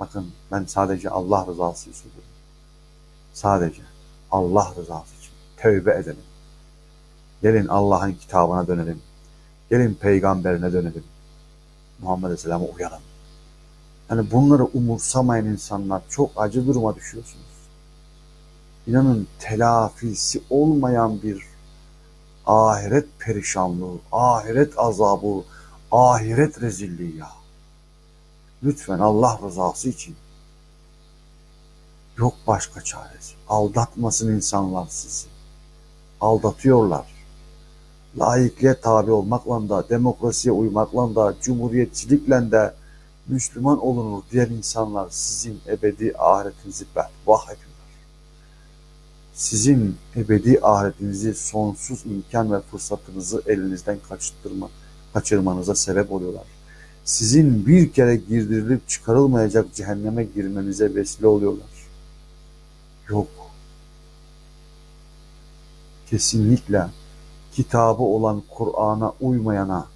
Bakın ben sadece Allah rızası için söylüyorum. Sadece Allah rızası için tövbe edelim. Gelin Allah'ın kitabına dönelim. Gelin peygamberine dönelim. Muhammed Aleyhisselam'a uyalım. Yani bunları umursamayan insanlar çok acı duruma düşüyorsunuz. İnanın telafisi olmayan bir ahiret perişanlığı, ahiret azabı, ahiret rezilliği ya. Lütfen Allah rızası için. Yok başka çaresi. Aldatmasın insanlar sizi. Aldatıyorlar. Laikliğe tabi olmakla da, demokrasiye uymakla da, cumhuriyetçilikle de Müslüman olunur diyen insanlar sizin ebedi ahiretinizi bervah ediyorlar. Sizin ebedi ahiretinizi sonsuz imkan ve fırsatınızı elinizden kaçırmanıza sebep oluyorlar sizin bir kere girdirilip çıkarılmayacak cehenneme girmenize vesile oluyorlar. Yok. Kesinlikle kitabı olan Kur'an'a uymayana,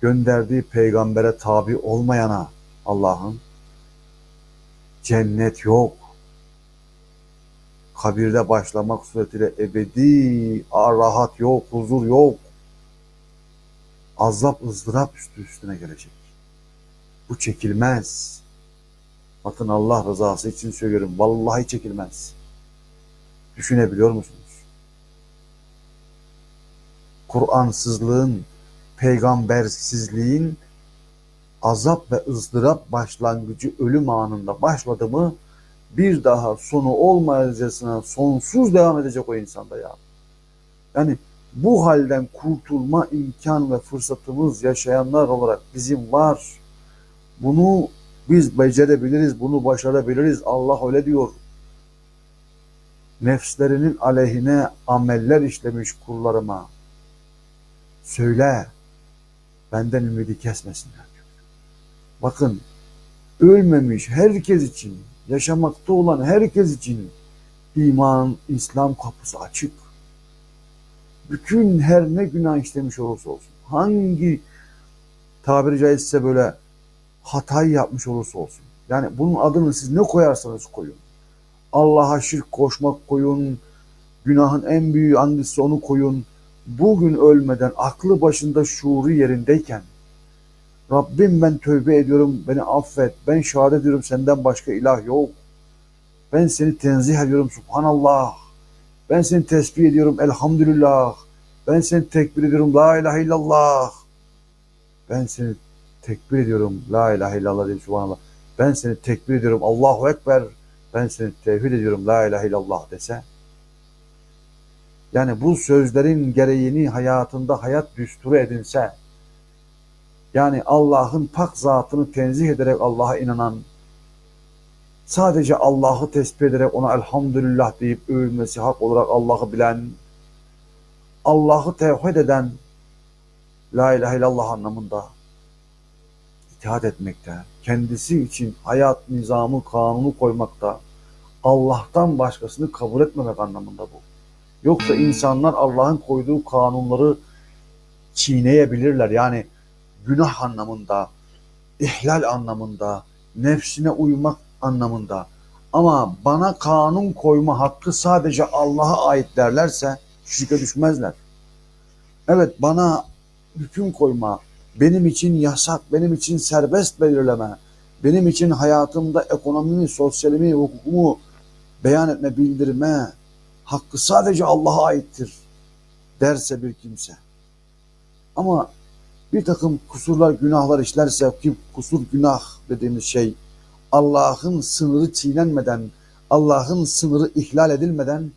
gönderdiği peygambere tabi olmayana Allah'ın cennet yok. Kabirde başlamak suretiyle ebedi rahat yok, huzur yok. Azap ızdırap üstü üstüne gelecek. Bu çekilmez. Bakın Allah rızası için söylüyorum. Vallahi çekilmez. Düşünebiliyor musunuz? Kur'ansızlığın, peygambersizliğin azap ve ızdırap başlangıcı ölüm anında başladı mı bir daha sonu olmayacasına sonsuz devam edecek o insanda ya. Yani bu halden kurtulma imkan ve fırsatımız yaşayanlar olarak bizim var. Bunu biz becerebiliriz, bunu başarabiliriz. Allah öyle diyor. Nefslerinin aleyhine ameller işlemiş kullarıma. Söyle, benden ümidi kesmesinler diyor. Bakın, ölmemiş herkes için, yaşamakta olan herkes için iman, İslam kapısı açık. Bütün her ne günah işlemiş olursa olsun, hangi tabiri caizse böyle hatayı yapmış olursa olsun. Yani bunun adını siz ne koyarsanız koyun. Allah'a şirk koşmak koyun. Günahın en büyüğü hangisi onu koyun. Bugün ölmeden aklı başında şuuru yerindeyken Rabbim ben tövbe ediyorum beni affet. Ben şehadet ediyorum senden başka ilah yok. Ben seni tenzih ediyorum subhanallah. Ben seni tesbih ediyorum elhamdülillah. Ben seni tekbir ediyorum la ilahe illallah. Ben seni tekbir ediyorum. La ilahe illallah diye subhanallah. Ben seni tekbir ediyorum. Allahu Ekber. Ben seni tevhid ediyorum. La ilahe illallah dese. Yani bu sözlerin gereğini hayatında hayat düsturu edinse. Yani Allah'ın pak zatını tenzih ederek Allah'a inanan, sadece Allah'ı tesbih ederek ona elhamdülillah deyip övülmesi hak olarak Allah'ı bilen, Allah'ı tevhid eden, La ilahe illallah anlamında itaat etmekte, kendisi için hayat nizamı, kanunu koymakta, Allah'tan başkasını kabul etmemek anlamında bu. Yoksa insanlar Allah'ın koyduğu kanunları çiğneyebilirler. Yani günah anlamında, ihlal anlamında, nefsine uymak anlamında. Ama bana kanun koyma hakkı sadece Allah'a ait derlerse şirke düşmezler. Evet bana hüküm koyma, benim için yasak, benim için serbest belirleme, benim için hayatımda ekonomimi, sosyalimi, hukukumu beyan etme, bildirme hakkı sadece Allah'a aittir derse bir kimse. Ama bir takım kusurlar, günahlar işlerse ki kusur, günah dediğimiz şey Allah'ın sınırı çiğnenmeden, Allah'ın sınırı ihlal edilmeden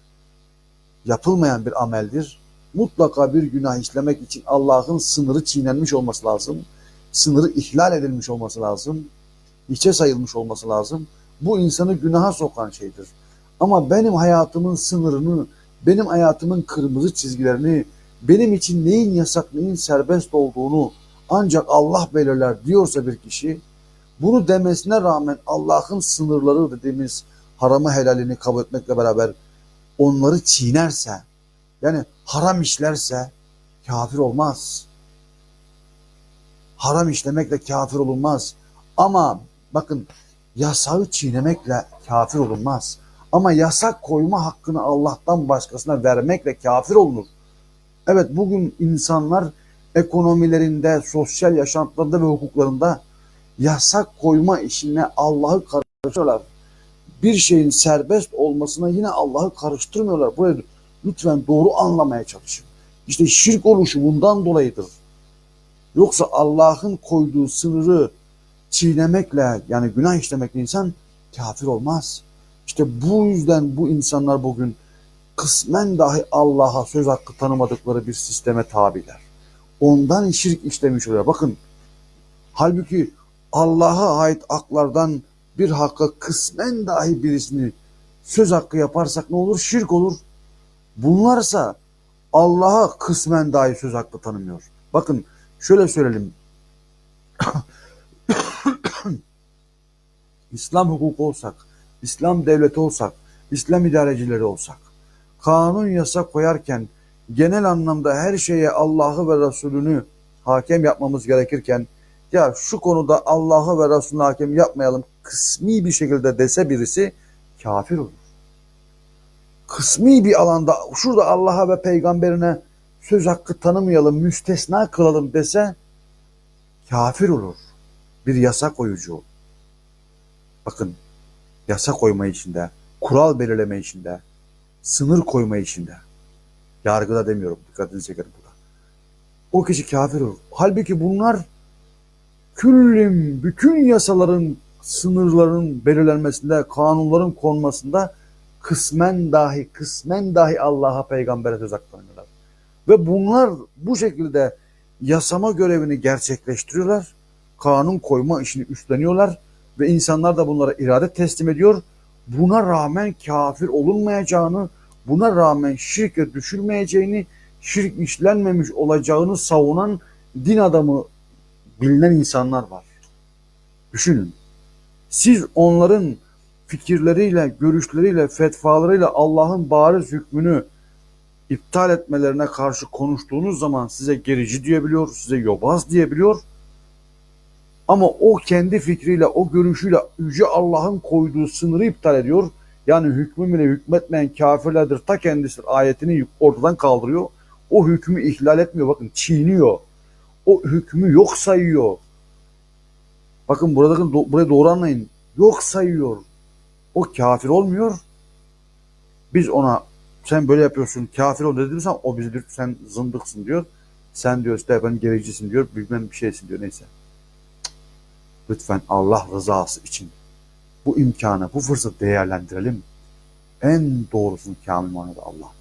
yapılmayan bir ameldir mutlaka bir günah işlemek için Allah'ın sınırı çiğnenmiş olması lazım. Sınırı ihlal edilmiş olması lazım. Hiçe sayılmış olması lazım. Bu insanı günaha sokan şeydir. Ama benim hayatımın sınırını, benim hayatımın kırmızı çizgilerini, benim için neyin yasak, neyin serbest olduğunu ancak Allah belirler diyorsa bir kişi, bunu demesine rağmen Allah'ın sınırları dediğimiz haramı helalini kabul etmekle beraber onları çiğnerse, yani haram işlerse kafir olmaz. Haram işlemekle kafir olunmaz. Ama bakın yasağı çiğnemekle kafir olunmaz. Ama yasak koyma hakkını Allah'tan başkasına vermekle kafir olunur. Evet bugün insanlar ekonomilerinde, sosyal yaşantılarında ve hukuklarında yasak koyma işine Allah'ı karıştırıyorlar. Bir şeyin serbest olmasına yine Allah'ı karıştırmıyorlar. Burayı lütfen doğru anlamaya çalışın. İşte şirk oluşu bundan dolayıdır. Yoksa Allah'ın koyduğu sınırı çiğnemekle yani günah işlemekle insan kafir olmaz. İşte bu yüzden bu insanlar bugün kısmen dahi Allah'a söz hakkı tanımadıkları bir sisteme tabiler. Ondan şirk işlemiş oluyor. Bakın halbuki Allah'a ait haklardan bir hakka kısmen dahi birisini söz hakkı yaparsak ne olur? Şirk olur. Bunlarsa Allah'a kısmen dahi söz hakkı tanımıyor. Bakın şöyle söyleyelim. İslam hukuku olsak, İslam devleti olsak, İslam idarecileri olsak, kanun yasa koyarken genel anlamda her şeye Allah'ı ve Resulünü hakem yapmamız gerekirken ya şu konuda Allah'ı ve Resulünü hakem yapmayalım kısmi bir şekilde dese birisi kafir olur. Kısmi bir alanda şurada Allah'a ve peygamberine söz hakkı tanımayalım, müstesna kılalım dese kafir olur. Bir yasa koyucu. Bakın yasa koyma işinde, kural belirleme işinde, sınır koyma işinde. Yargıda demiyorum, dikkatinizi çekerim burada. O kişi kafir olur. Halbuki bunlar küllüm, bütün yasaların, sınırların belirlenmesinde, kanunların konmasında kısmen dahi, kısmen dahi Allah'a, peygambere söz hakkı tanıyorlar. Ve bunlar bu şekilde yasama görevini gerçekleştiriyorlar. Kanun koyma işini üstleniyorlar ve insanlar da bunlara irade teslim ediyor. Buna rağmen kafir olunmayacağını, buna rağmen şirke düşülmeyeceğini, şirk işlenmemiş olacağını savunan din adamı bilinen insanlar var. Düşünün. Siz onların fikirleriyle, görüşleriyle, fetvalarıyla Allah'ın bariz hükmünü iptal etmelerine karşı konuştuğunuz zaman size gerici diyebiliyor, size yobaz diyebiliyor. Ama o kendi fikriyle, o görüşüyle Yüce Allah'ın koyduğu sınırı iptal ediyor. Yani hükmü bile hükmetmeyen kafirlerdir ta kendisi ayetini ortadan kaldırıyor. O hükmü ihlal etmiyor bakın çiğniyor. O hükmü yok sayıyor. Bakın burada burayı doğru anlayın. Yok sayıyor. O kafir olmuyor. Biz ona sen böyle yapıyorsun kafir ol dediğimiz zaman o bize diyor sen zındıksın diyor. Sen diyor işte ben gericisin diyor bilmem bir şeysin diyor neyse. Lütfen Allah rızası için bu imkanı, bu fırsatı değerlendirelim. En doğrusunu kamil manada Allah.